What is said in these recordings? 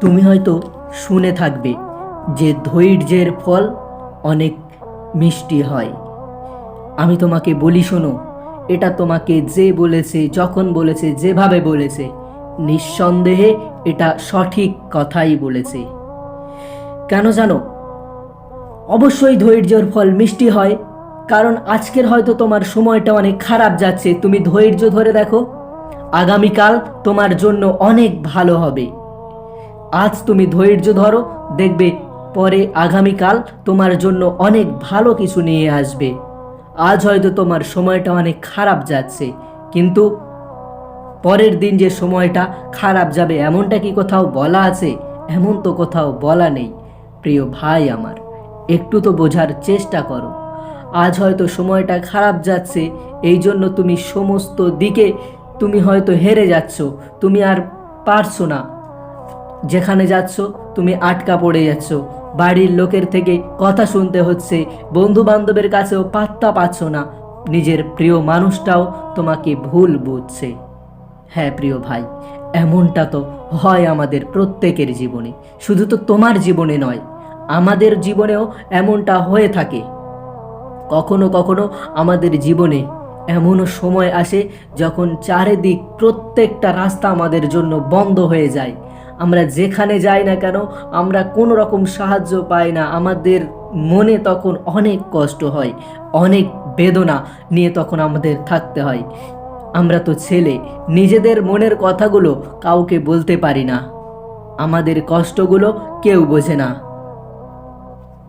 তুমি হয়তো শুনে থাকবে যে ধৈর্যের ফল অনেক মিষ্টি হয়। আমি তোমাকে বলি, শোনো, এটা তোমাকে যে বলেছে, যখন বলেছে, যেভাবে বলেছে, নিঃসন্দেহে এটা সঠিক কথাই বলেছে। কেন জানো, অবশ্যই ধৈর্যের ফল মিষ্টি হয়, কারণ আজকের হয়তো তোমার সময়টা অনেক খারাপ যাচ্ছে। তুমি ধৈর্য ধরে দেখো, আগামীকাল তোমার জন্য অনেক ভালো হবে। আজ তুমি ধৈর্য ধরো, দেখবে পরে আগামীকাল তোমার জন্য অনেক ভালো কিছু নিয়ে আসবে। আজ হয়তো তোমার সময়টা অনেক খারাপ যাচ্ছে, কিন্তু পরের দিন যে সময়টা খারাপ যাবে এমনটা কি কোথাও বলা আছে? এমন তো কোথাও বলা নেই। প্রিয় ভাই আমার, একটু তো বোঝার চেষ্টা করো। আজ হয়তো সময়টা খারাপ যাচ্ছে, এই জন্য তুমি সমস্ত দিকে তুমি হয়তো হেরে যাচ্ছ, তুমি আর পারছ না। যেখানে যাচ্ছ, তুমি আটকা পড়ে যাচ্ছ। বাড়ির লোকের থেকে কথা শুনতে হচ্ছে বন্ধু বান্ধবের কাছেও পাত্তা পাচ্ছ না। নিজের প্রিয় মানুষটাও তোমাকে ভুল বুঝছে। হ্যাঁ প্রিয় ভাই, এমনটা তো হয় আমাদের প্রত্যেকের জীবনে। শুধু তো তোমার জীবনে নয়, আমাদের জীবনেও এমনটা হয়ে থাকে। কখনো কখনো আমাদের জীবনে এমনও সময় আসে যখন চারিদিক প্রত্যেকটা রাস্তা আমাদের জন্য বন্ধ হয়ে যায়। আমরা যেখানে যাই না কেন, আমরা কোনো রকম সাহায্য পাই না। আমাদের মনে তখন অনেক কষ্ট হয়, অনেক বেদনা নিয়ে তখন আমাদের থাকতে হয়। আমরা তো ছেলে, নিজেদের মনের কথাগুলো কাউকে বলতে পারি না। আমাদের কষ্টগুলো কেউ বোঝে না।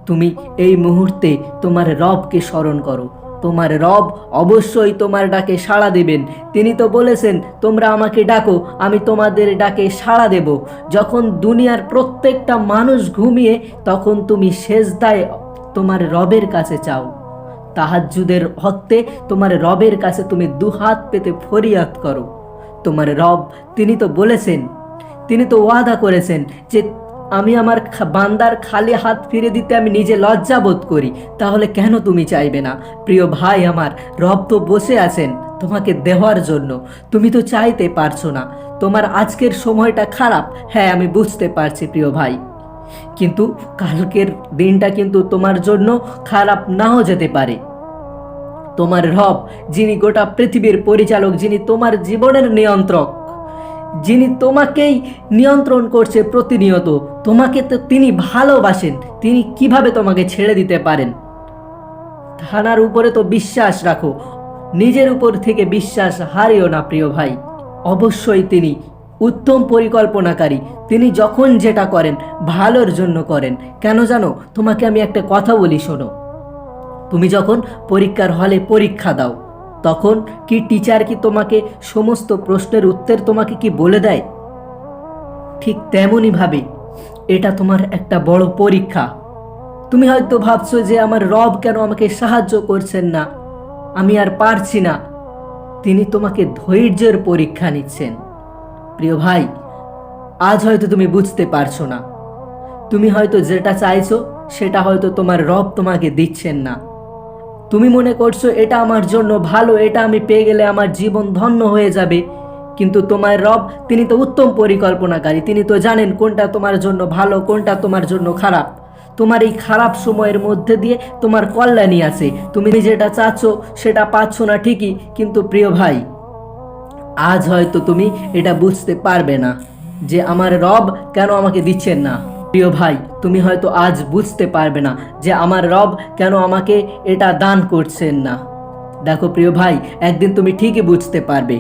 তুমি এই মুহূর্তে তোমার রবকে স্মরণ করো। তোমার রব অবশ্যই তোমার ডাকে সাড়া দেবেন। তিনি তো বলেছেন, তোমরা আমাকে ডাকো, আমি তোমাদের ডাকে সাড়া দেব। যখন দুনিয়ার প্রত্যেকটা মানুষ ঘুমিয়ে, তখন তুমি শেষদায় তোমার রবের কাছে চাও। তাহাজ্জুদের হকতে তোমার রবের কাছে তুমি দুহাত পেতে ফরিয়াদ করো। তোমার রব, তিনি তো বলেছেন, তিনি তো ওয়াদা করেছেন যে আমি আমার বান্দার খালি হাত ফিরে দিতে আমি নিজে লজ্জা বোধ করি। তাহলে কেন তুমি চাইবে না? প্রিয় ভাই আমার, রব তো বসে আছেন তোমাকে দেওয়ার জন্য। তুমি তো চাইতে পারছ না। তোমার আজকের সময়টা খারাপ। হ্যাঁ আমি বুঝতে পারছি প্রিয় ভাই। কিন্তু কালকের দিনটা কিন্তু তোমার জন্য খারাপ নাও যেতে পারে। তোমার রব, যিনি গোটা পৃথিবীর পরিচালক, যিনি তোমার জীবনের নিয়ন্ত্রক যিনি তোমাকেই নিয়ন্ত্রণ করছে প্রতিনিয়ত, তোমাকে তো তিনি ভালোবাসেন, তিনি কীভাবে তোমাকে ছেড়ে দিতে পারেন? থানার উপরে তো বিশ্বাস রাখো, নিজের উপর থেকে বিশ্বাস হারিও না প্রিয় ভাই। অবশ্যই তিনি উত্তম পরিকল্পনাকারী, তিনি যখন যেটা করেন, ভালোর জন্য করেন। কেন জানো? তোমাকে আমি একটা কথা বলি, শোনো। তুমি যখন পরীক্ষার হলে পরীক্ষা দাও তখন কি টিচার কি তোমাকে সমস্ত প্রশ্নের উত্তর তোমাকে কি বলে দেয়? ঠিক তেমনই ভাবে, এটা তোমার একটা বড় পরীক্ষা। তুমি হয়তো ভাবছ যে আমার রব কেন আমাকে সাহায্য করছেন না? আমি আর পারছি না। তিনি তোমাকে ধৈর্যের পরীক্ষা নিচ্ছেন। প্রিয় ভাই, আজ হয়তো তুমি বুঝতে পারছ না। তুমি হয়তো যেটা চাইছো, সেটা হয়তো তোমার রব তোমাকে দিচ্ছেন না। তুমি মনে করছ এটা আমার জন্য ভালো, এটা আমি পেয়ে গেলে আমার জীবন ধন্য হয়ে যাবে। কিন্তু তোমার রব, তিনি তো উত্তম পরিকল্পনাকারী। তিনি তো জানেন কোনটা তোমার জন্য ভালো, কোনটা তোমার জন্য খারাপ। তোমার এই খারাপ সময়ের মধ্যে দিয়ে তোমার কল্যাণী আছে। তুমি যেটা চাচ্ছ, সেটা পাচ্ছ না ঠিকই, কিন্তু প্রিয় ভাই, আজ হয়তো তুমি এটা বুঝতে পারবে না যে আমার রব কেন আমাকে দিচ্ছেন না। প্রিয় ভাই, তুমি হয়তো আজ বুঝতে পারবে না যে আমার রব কেন আমাকে এটা দান করছেন না। দেখো প্রিয় ভাই, একদিন তুমি ঠিকই বুঝতে পারবে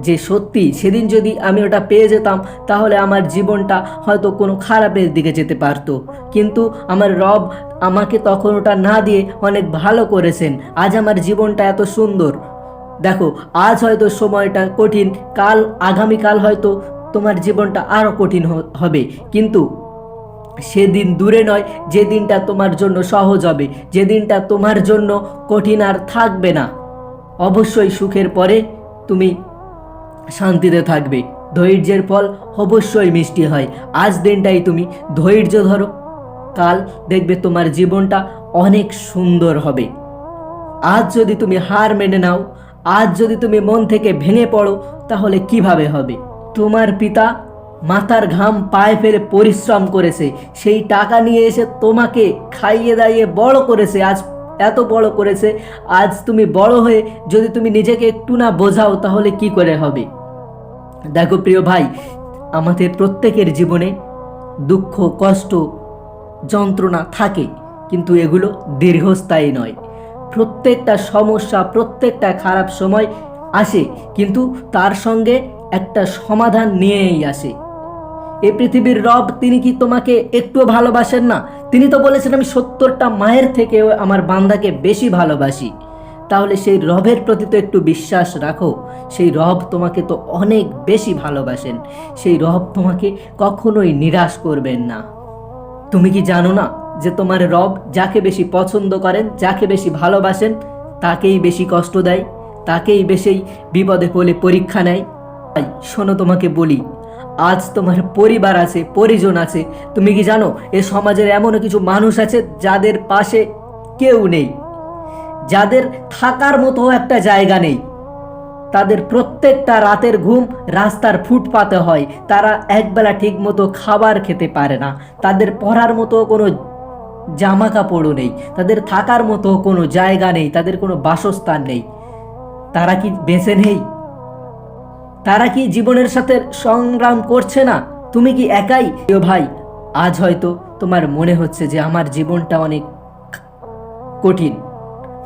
যে সত্যি সেদিন যদি আমি ওটা পেয়ে যেতাম, তাহলে আমার জীবনটা হয়তো কোনো খারাপের দিকে যেতে পারতো। কিন্তু আমার রব আমাকে তখন ওটা না দিয়ে অনেক ভালো করেছেন। আজ আমার জীবনটা এত সুন্দর। দেখো, আজ হয়তো সময়টা কঠিন, কাল, আগামীকাল হয়তো তোমার জীবনটা আরও কঠিন হবে। কিন্তু সেদিন দূরে নয় যে দিনটা তোমার জন্য সহজ হবে যে দিনটা তোমার জন্য কঠিন আর থাকবে না। অবশ্যই সুখের পরে তুমি শান্তিতে থাকবে। ধৈর্যের ফল অবশ্যই মিষ্টি হয়। আজ দিনটাই তুমি ধৈর্য ধরো। কাল দেখবে তোমার জীবনটা অনেক সুন্দর হবে। আজ যদি তুমি হার মেনে নাও, আজ যদি তুমি মন থেকে ভেঙে পড়ো, তাহলে কীভাবে হবে? তোমার পিতা মাথার ঘাম পায়ে ফেলে পরিশ্রম করেছে। সেই টাকা নিয়ে এসে তোমাকে খাইয়ে দাইয়ে বড় করেছে। আজ এত বড় করেছে। আজ তুমি বড় হয়ে যদি তুমি নিজেকে একটু না বোঝাও, তাহলে কি করে হবে? দেখো প্রিয় ভাই, আমাদের প্রত্যেকের জীবনে দুঃখ, কষ্ট, যন্ত্রণা থাকে, কিন্তু এগুলো দীর্ঘস্থায়ী নয়। প্রত্যেকটা সমস্যা, প্রত্যেকটা খারাপ সময় আসে, কিন্তু তার সঙ্গে একটা সমাধান নিয়েই আসে। এ পৃথিবীর রব, তিনি কি তোমাকে একটু ভালোবাসেন না? তিনি তো বলেছেন, আমি সত্তরটা মায়ের থেকেও আমার বান্দাকে বেশি ভালোবাসি। তাহলে সেই রবের প্রতি তো একটু বিশ্বাস রাখো। সেই রব তোমাকে তো অনেক বেশি ভালোবাসেন। সেই রব তোমাকে কখনোই নিরাশ করবেন না। তুমি কি জানো না যে তোমার রব যাকে বেশি পছন্দ করেন, যাকে বেশি ভালোবাসেন, তাকেই বেশি কষ্ট দেয়, তাকেই বেশি বিপদে পড়লে পরীক্ষা নেয়? তাই শোনো তোমাকে বলি, আজ তোমার পরিবার আছে, পরিজন আছে। তুমি কি জানো, এ সমাজের এমনও কিছু মানুষ আছে যাদের পাশে কেউ নেই। যাদের থাকার মতো একটা জায়গা নেই। তাদের প্রত্যেকটা রাতের ঘুম রাস্তার ফুটপাতে হয়। তারা একবেলা ঠিক মতো খাবার খেতে পারে না। তাদের পরার মতো কোনো জামা কাপড়ও নেই। তাদের থাকার মতো কোনো জায়গা নেই। তাদের কোনো বাসস্থান নেই। তারা কি বেঁচে নেই? তারা কি জীবনের সাথে সংগ্রাম করছে না? তুমি কি একাই? প্রিয় ভাই, আজ হয়তো তোমার মনে হচ্ছে যে আমার জীবনটা অনেক কঠিন।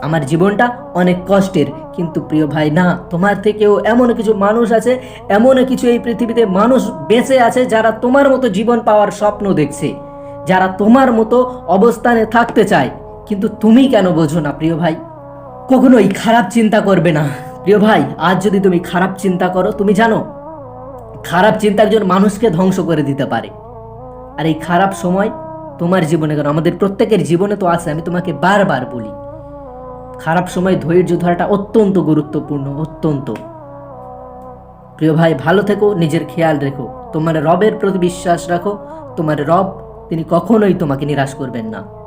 আমার জীবনটা অনেক কষ্টের। কিন্তু প্রিয় ভাই, না, তোমার থেকেও এমন কিছু মানুষ আছে, এমন কিছু এই পৃথিবীতে মানুষ বেঁচে আছে যারা তোমার মতো জীবন পাওয়ার স্বপ্ন দেখছে, যারা তোমার মতো অবস্থানে থাকতে চায়। কিন্তু তুমি কেন বোঝো না, প্রিয় ভাই? কখনোই খারাপ চিন্তা করবে না। প্রিয় ভাই, আজ যদি তুমি খারাপ চিন্তা করো, তুমি জানো, খারাপ চিন্তা একজন মানুষকে ধ্বংস করে দিতে পারে। আর এই খারাপ সময় তোমার জীবনে কেন? আমাদের প্রত্যেকের জীবনে তো আছে, আমি তোমাকে বারবার বলি। খারাপ সময় ধৈর্য ধরাটা অত্যন্ত গুরুত্বপূর্ণ, অত্যন্ত। প্রিয় ভাই, ভালো থেকো, নিজের খেয়াল রেখো। তোমার রবের প্রতি বিশ্বাস রাখো, তোমার রব তিনি কখনোই তোমাকে নিরাশ করবেন না।